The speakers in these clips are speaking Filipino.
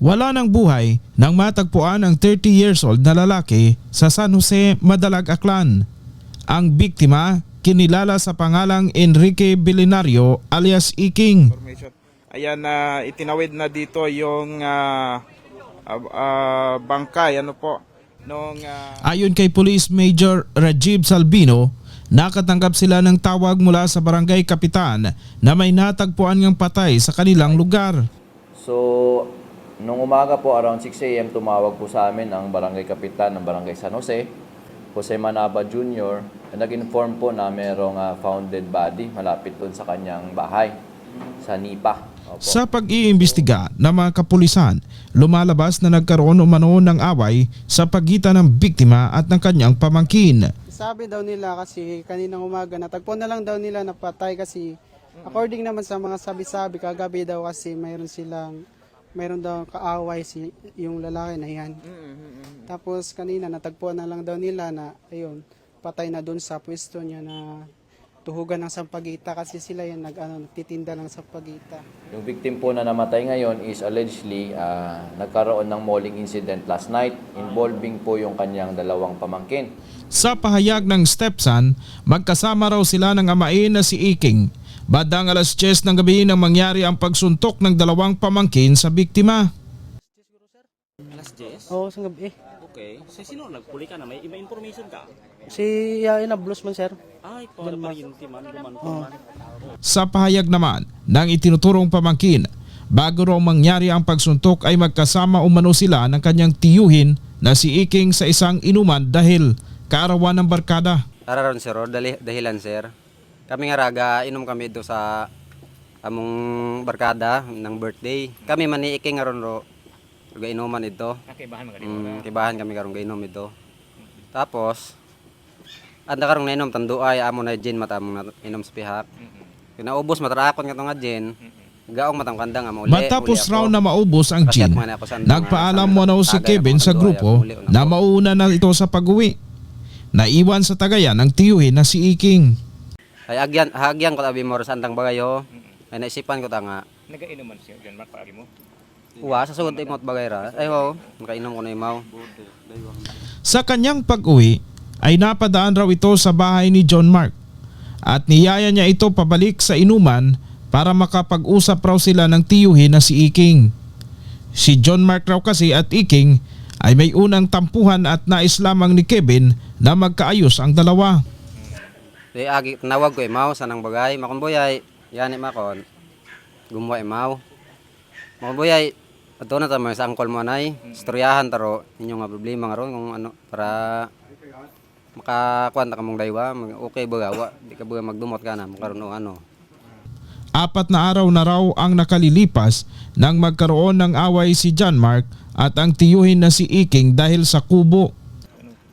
Wala ng buhay nang matagpuan ang 30 years old na lalaki sa San Jose, Madalag, Aklan. Ang biktima kinilala sa pangalang Enrique Belenario alias Iking. information. Ayan na itinawid na dito yung ah, ah, ah, bangkay ano po nung ah, Ayon kay Police Major Rajib Salvino, nakatanggap sila ng tawag mula sa barangay kapitan na may natagpuan ng patay sa kanilang lugar. So, nung umaga po, around 6 a.m., tumawag po sa amin ang barangay kapitan ng barangay San Jose, Jose Manaba Jr., na nag-inform po na merong ah, found dead body malapit doon sa kanyang bahay, sa Nipa. Opo. Sa pag-iimbestiga ng mga kapulisan, lumalabas na nagkaroon umano ng away sa pagitan ng biktima at ng kanyang pamangkin. Sabi daw nila kasi kaninang umaga natagpo na lang daw nila napatay kasi according naman sa mga sabi-sabi kagabi daw kasi mayroon silang mayroon daw kaaway si yung lalaki na yan. Tapos kanina natagpo na lang daw nila na ayun patay na doon sa pwesto niya na tuhugan ng sampagita kasi sila yan nag ano, nagtitinda ng sampagita. Yung victim po na namatay ngayon is allegedly ah, nagkaroon ng mauling incident last night involving po yung kanyang dalawang pamangkin. Sa pahayag ng stepson, magkasama raw sila ng amain na si Iking. Badang alas 10 ng gabi nang mangyari ang pagsuntok ng dalawang pamangkin sa biktima. Alas 10? Oo, sa gabi. Okay. Sa sino nagpuli ka na? May iba information ka? Si uh, Inablos man sir. Ay, para pahinti man, guman man. Sa pahayag naman ng itinuturong pamangkin, bago raw mangyari ang pagsuntok ay magkasama umano sila ng kanyang tiyuhin na si Iking sa isang inuman dahil kaarawan ng barkada. Araron sir, dahilan sir. Kami nga raga, inom kami do sa among barkada ng birthday. Kami man ni Iking nga ron ro. Ga inuman ito. Nakibahan mga Mm, kibahan kami karon ga inom ito. Tapos anda karong nainom tanduay amo na gin mata among na- inom sa pihak. Kinaubos matarakon nga to nga gin. Gaong matang kandang amo uli. Matapos raw na maubos ang gin, nagpaalam ah, mo na si tagay Kevin sa grupo na mauna na ito sa pag-uwi. Naiwan sa tagayan ng tiyuhin na si Iking. Ay agyan, hagyan ko tabi mo sa andang bagayo. Ay naisipan ko ta nga. Nagainuman siya, John Mark, paagi mo. Uwa, sa sugod imot bagay ra. Ay ho, nakainom ko na imaw. Sa kanyang pag-uwi ay napadaan raw ito sa bahay ni John Mark at niyaya niya ito pabalik sa inuman para makapag-usap raw sila ng tiyuhin na si Iking. Si John Mark raw kasi at Iking ay may unang tampuhan at nais lamang ni Kevin na magkaayos ang dalawa. Di agi tinawag ko imaw sa nang bagay. Makon boyay, yani makon. Gumuha imaw. Makon boyay, ato na tamo sa angkol mo anay. Istoryahan taro inyo nga problema nga ron kung ano para makakuan ta kamong daywa, okay ba wa di ka ba magdumot ka na makaroon og ano. Apat na araw na raw ang nakalilipas nang magkaroon ng away si John Mark at ang tiyuhin na si Iking dahil sa kubo.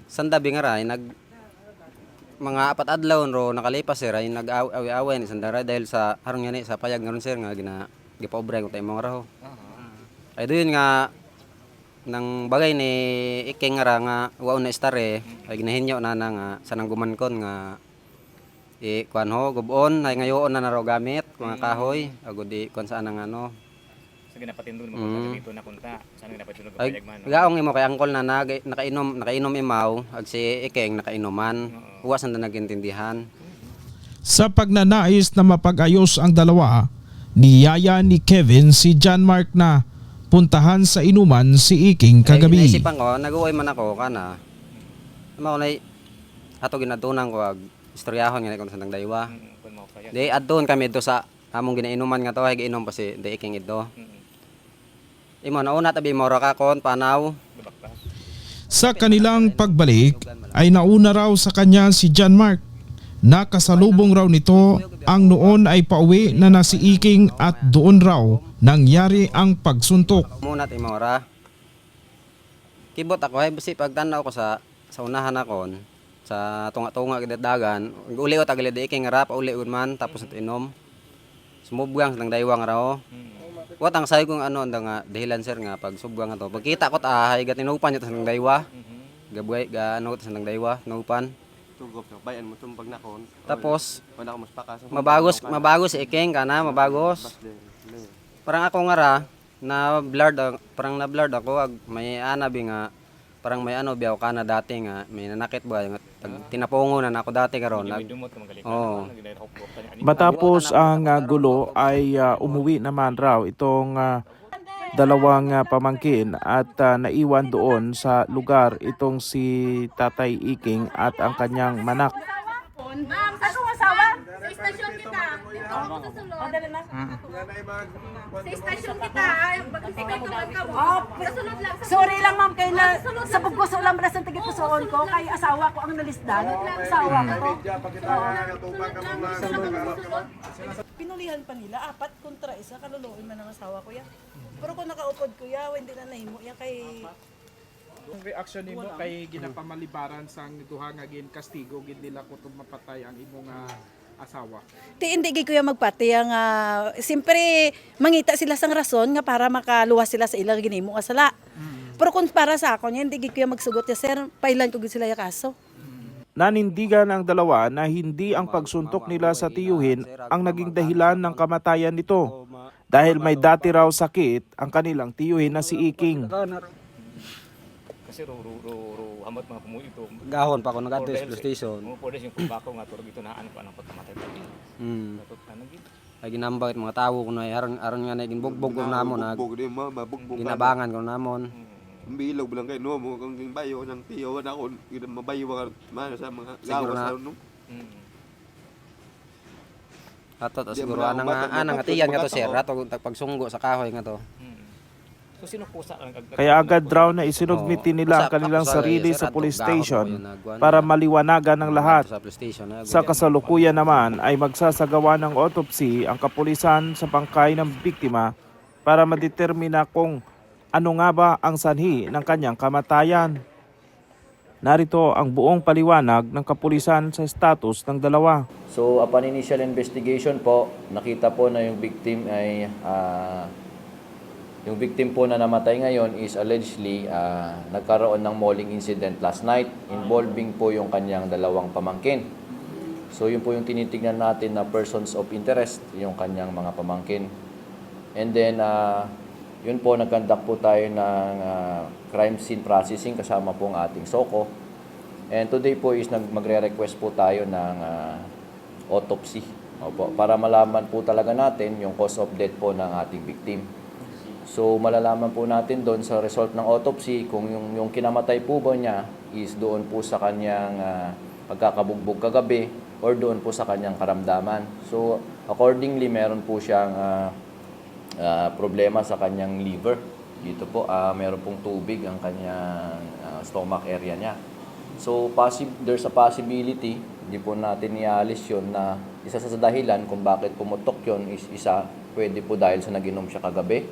Sandabi nga ray nag mga apat adlaw ro nakalipas sir ay nag-away ni sandara dahil sa harong yani sa payag nga ron sir nga gina gipaobre ko tayo mga raho. Ay doon nga nang bagay ni Iking nga nga wa na istare ay ginahinyo na na nga sa nang gumankon nga i kuan ho gubon ay ngayon na naro gamit mga kahoy agud di kuan saan ano So, ginapatin doon, Mm. dito na punta. Saan ginapatin doon, ay kapayag man. no? gaong imo kay angkol na nag, nakainom nakainom imaw ag si Iking nakainuman uwas na nagintindihan Sa pagnanais na mapag-ayos ang dalawa, niyaya ni Kevin si John Mark na puntahan sa inuman si Iking Ay, kagabi. naisipan ko, nag-uwi man ako, kana. Ama ko na, ato ginatunan ko, ag istoryahon nga kung sa nang daywa. Mm, mo. Di, adton kami ito sa among ginainuman nga to, ay giinom pa si Iking ito. Mm, Imo, nauna tabi mo ra ka kon, panaw. Sa kanilang pagbalik ay nauna raw sa kanya si John Mark. Nakasalubong raw nito ang noon ay pauwi na na si Iking at doon raw nangyari ang pagsuntok. Muna ti. Kibot ako, ay basi pagtanaw ko sa sa unahan akon, sa tunga-tunga gid dagan. Uli ko tagilid Di Iking ra, pauli man, tapos inom. Sumubgang sa nang daywa nga raw. Wat ang sayo kong ano anda nga dahilan sir nga pag subgang ato. Pagkita ko ta ay gatinupan niya ta sa nang daywa. Gabuhay ga ano ta sa nang daywa, nupan. Tugop na bayan mo tumbag na kon. Tapos Wala ko mas pakas. mabagos mabagos Iking kana mabagos. Parang ako nga ra na blurred ang- parang na blurred ako ag may anabi nga parang may ano biyaw ka na dati nga may nanakit ba tag- tinapungo na nako dati karon nag niya. Matapos ang ah, gulo ay ah, umuwi naman raw itong ah, dalawang ah, pamangkin at ah, naiwan doon sa lugar itong si Tatay Iking at ang kanyang manak. Ma'am, sa asawa? Sa istasyon ako sa sulod. Sa istasyon kita. Pagkasikat ko lang ka mo. Sorry lang ma'am kay na sa pagkuso lang bra sa tigit pusoon ko. kay asawa ko ang nalisdan. Asawa ko. Pinulihan pa nila apat kontra isa kaluluoy man ang asawa ko ya. Pero kung nakaupod ko ya, hindi na nahimo ya kay Ang reaction nimo kay ginapamalibaran sang duha nga gin kastigo gid nila kutob mapatay ang imong ah, asawa. Ti hindi gid ko ya magpati ang uh, simpre mangita sila sang rason nga para makaluwas sila sa ilang ginimo nga sala. Pero kung para sa ako hindi gid ko ya magsugot ya sir, pailan ko gid sila ya kaso. Nanindigan ang dalawa na hindi ang pagsuntok nila sa tiyuhin ang naging dahilan ng kamatayan nito. Dahil may dati raw sakit ang kanilang tiyuhin na si Iking. Kasi ro ro ro ro hamat mga pumuyo ito. gahon pa ako nag-adto sa police station Mo po yung kumbako nga turog ito naan pa ng pagkamatay pa din. mm Datot na naging. ay ginambag it mga tawo ko na aron aron nga na ginbugbog ko namon nag Bugbog din mo, mabugbog ka. ginabangan ko namon Ang bilog lang kayo, no? Mo kang bayo ng tiyo na gina mabayo ka man sa mga lawas na- no. Mm. ato to Di siguro mo na ana umat- nga to sir ato tag pagsunggo sa kahoy nga to Mm. So sino kusa lang ag- Kaya agad raw na isinugmitin Oo. nila ang kanilang sarili sa police station para na. maliwanagan ng lahat. Sa police station na Sa kasalukuyan naman ay magsasagawa ng autopsy ang kapulisan sa bangkay ng biktima para madetermina kung ano nga ba ang sanhi ng kanyang kamatayan. Narito ang buong paliwanag ng kapulisan sa status ng dalawa. So upon initial investigation po, nakita po na yung victim ay ah, yung victim po na namatay ngayon is allegedly ah, nagkaroon ng mauling incident last night involving po yung kanyang dalawang pamangkin. So yun po yung tinitingnan natin na persons of interest, yung kanyang mga pamangkin. And then ah, yun po nagkandak po tayo ng ah, crime scene processing kasama po ang ating SOCO. And today po is nag magre-request po tayo ng ah, autopsy. Opo, para malaman po talaga natin yung cause of death po ng ating victim. So malalaman po natin doon sa result ng autopsy kung yung, yung kinamatay po ba niya is doon po sa kanyang ah, pagkakabugbog kagabi or doon po sa kanyang karamdaman. So accordingly meron po siyang ah, ah, problema sa kanyang liver. Dito po, ah, meron pong tubig ang kanyang ah, stomach area niya. So, possi- there's a possibility, hindi po natin ialis yun na isa sa dahilan kung bakit pumutok yun is isa, pwede po dahil sa naginom siya kagabi.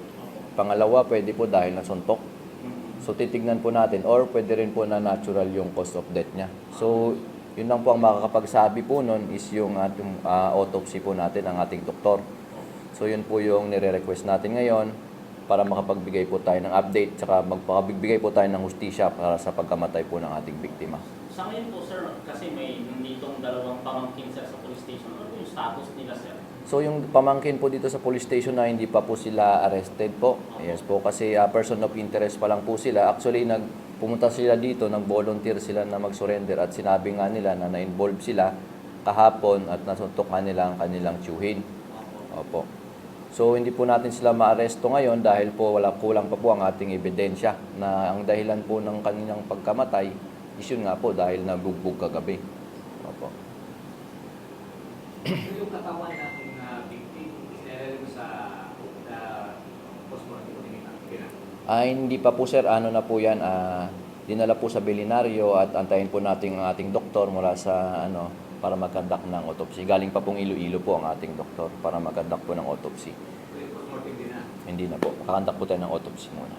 Pangalawa, pwede po dahil nasuntok. So, titignan po natin or pwede rin po na natural yung cause of death niya. So, yun lang po ang makakapagsabi po nun is yung ating ah, autopsy po natin, ang ating doktor. So yun po yung nire-request natin ngayon para makapagbigay po tayo ng update tsaka magpakabigbigay po tayo ng hustisya para sa pagkamatay po ng ating biktima. Sa ngayon po sir, kasi may nanditong dalawang pamangkin sir sa police station. Ano yung status nila sir? So yung pamangkin po dito sa police station na hindi pa po sila arrested po. Yes po kasi ah, person of interest pa lang po sila. Actually nag pumunta sila dito, nag-volunteer sila na mag-surrender at sinabi nga nila na na-involve sila kahapon at nasuntok nga nila ang kanilang tiyuhin. Opo. So hindi po natin sila maaresto ngayon dahil po wala kulang pa po ang ating ebidensya na ang dahilan po ng kanilang pagkamatay is yun nga po dahil nabugbog kagabi. Opo. yung katawan victim, sinarili ko sa postmortem ko Ay, hindi pa po sir, ano na po yan, ah, dinala po sa belinaryo at antayin po natin ang ating doktor mula sa ano para magkandak ng autopsy. Galing pa pong Iloilo po ang ating doktor para magkandak po ng autopsy. Hindi na po. Kakandak po tayo ng autopsy muna.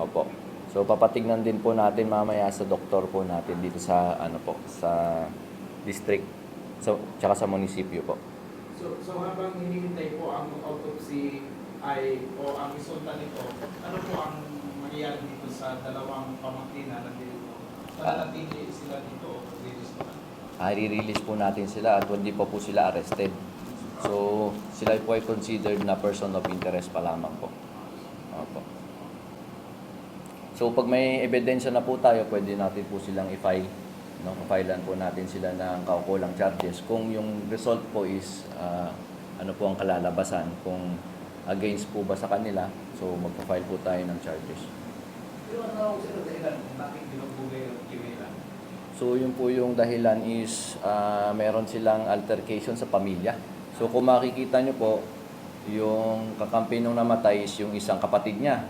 Opo. So papatignan din po natin mamaya sa doktor po natin dito sa ano po sa district so tsaka sa munisipyo po. So, so habang hinihintay po ang autopsy ay o ang resulta nito, ano po ang mangyayari dito sa dalawang pamangkin na nandito? Nanatili sila dito o release naman? I-release po natin sila at hindi pa po sila arrested. So, sila po ay considered na person of interest pa lamang po. Opo. So, pag may ebidensya na po tayo, pwede natin po silang i-file. No? Filean po natin sila ng kaukulang charges. Kung yung result po is ah, ano po ang kalalabasan, kung against po ba sa kanila, so magpa-file po tayo ng charges. So yun po yung dahilan is ah, meron silang altercation sa pamilya. So kung makikita nyo po, yung kakampi nung namatay is yung isang kapatid niya.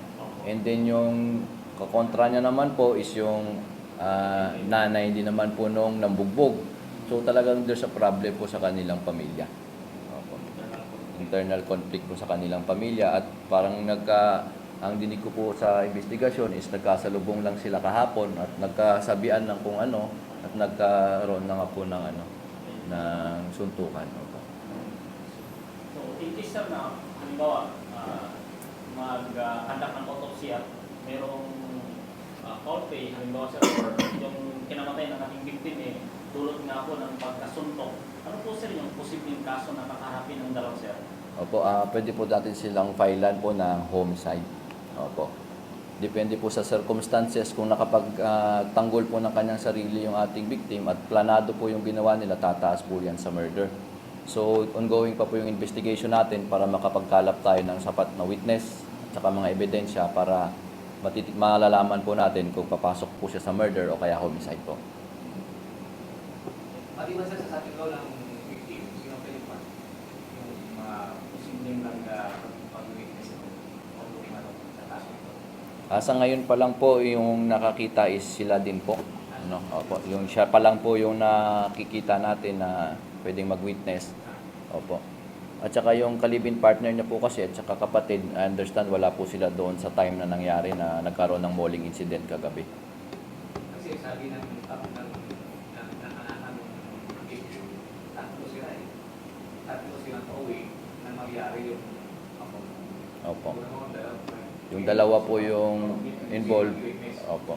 And then yung kakontra niya naman po is yung ah, nanay din naman po nung nambugbog. So talagang there's a problem po sa kanilang pamilya. Internal conflict po sa kanilang pamilya at parang nagka ang dinig ko po sa investigasyon is nagkasalubong lang sila kahapon at nagkasabian ng kung ano at nagkaroon na nga po ng ano ng suntukan. Opo. So, in case na, halimbawa, uh, mag-conduct ng autopsy at merong uh, foul play, halimbawa sir, yung kinamatay ng ating victim eh, dulot nga po ng pagkasuntok. Ano po sir yung posibleng kaso na kakaharapin ng dalaw sir? Opo, ah pwede po natin silang filean po ng homicide. Opo. Depende po sa circumstances kung nakapagtanggol po ng kanyang sarili yung ating victim at planado po yung ginawa nila, tataas po yan sa murder. So, ongoing pa po yung investigation natin para makapagkalap tayo ng sapat na witness at saka mga ebidensya para matitik malalaman po natin kung papasok po siya sa murder o kaya homicide po. Pati ba sa ating law ng victim, sino pa? Yung mga lang pag-witness ito o yung ano, sa kaso ito. Ah, sa ngayon pa lang po yung nakakita is sila din po. Ano? Opo, yung siya pa lang po yung nakikita natin na pwedeng mag-witness. Opo. At saka yung kalibin partner niya po kasi at saka kapatid, I understand wala po sila doon sa time na nangyari na nagkaroon ng mauling incident kagabi. Kasi sabi ng ng ng victim, tatlo sila eh. Tatlo silang pauwi na mangyari yung ako. Opo. Yung dalawa po yung involved. Opo.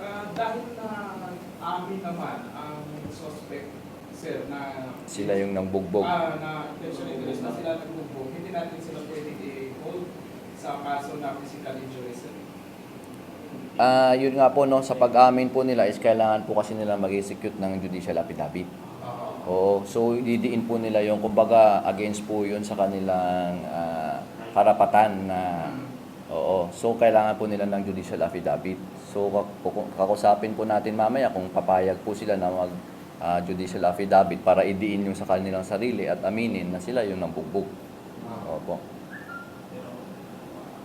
Ah, dahil na amin naman ang suspect sir na Sila yung nangbugbog. ah, na intention injuries na sila nagbugbog, hindi natin sila pwede i-hold sa kaso na physical injury sir. Ah, yun nga po no, sa pag-amin po nila is kailangan po kasi nila mag-execute ng judicial affidavit. Oo, so didiin po nila yung kumbaga against po yun sa kanilang ah, karapatan na oo. So kailangan po nila ng judicial affidavit. So kak- kuku- kakusapin po natin mamaya kung papayag po sila na mag ah, judicial affidavit para idiin yung sa kanilang sarili at aminin na sila yung nambugbog. Opo.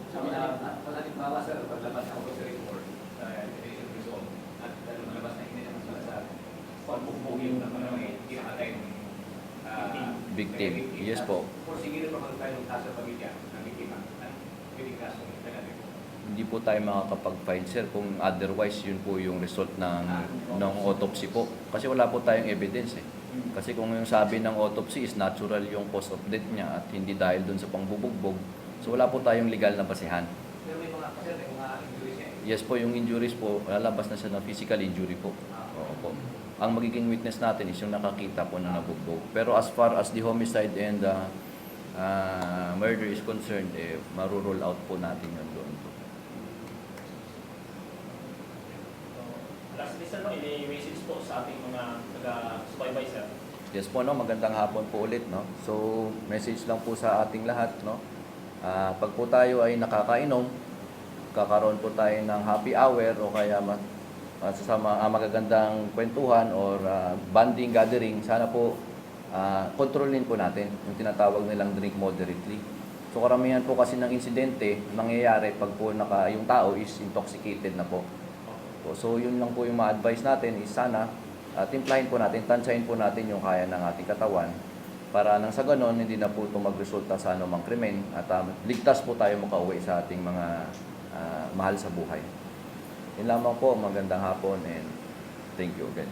Sabi na, wala din bawa sir, paglabas ng report, uh, at uh, na hindi naman sila sa pagbugbog yung ng kinamatay ng ah, Victim. ng Yes po. Porsiguro pa tayo ng kaso pamilya ng biktima. Ano? Pwede kaso ng talaga. Hindi po tayo makakapag-file sir kung otherwise yun po yung result ng ng autopsy po. Kasi wala po tayong evidence eh. Kasi kung yung sabi ng autopsy is natural yung cause of death niya at hindi dahil dun sa pangbubugbog, so wala po tayong legal na basehan. Pero may mga kasi may mga injuries niya. Yes po, yung injuries po, lalabas na siya ng physical injury po. Oo po. Ang magiging witness natin is yung nakakita po na nabugbog. Pero as far as the homicide and the uh, murder is concerned, eh, marurule out po natin yun doon. Lastly sir, no, ini-message po sa ating mga taga-subaybay sir. Yes po, no? magandang hapon po ulit. No? So, message lang po sa ating lahat. No? Ah, pag po tayo ay nakakainom, kakaroon po tayo ng happy hour o kaya ah, sa mga ah, magagandang kwentuhan or ah, banding gathering, sana po ah, kontrolin po natin yung tinatawag nilang drink moderately. So karamihan po kasi ng insidente nangyayari pag po naka, yung tao is intoxicated na po. So yun lang po yung ma-advise natin is sana uh, timplahin po natin, tansyahin po natin yung kaya ng ating katawan para nang sa ganon hindi na po ito magresulta sa anumang krimen at um, ligtas po tayo makauwi sa ating mga ah, mahal sa buhay. Yun lamang po, magandang hapon and thank you again.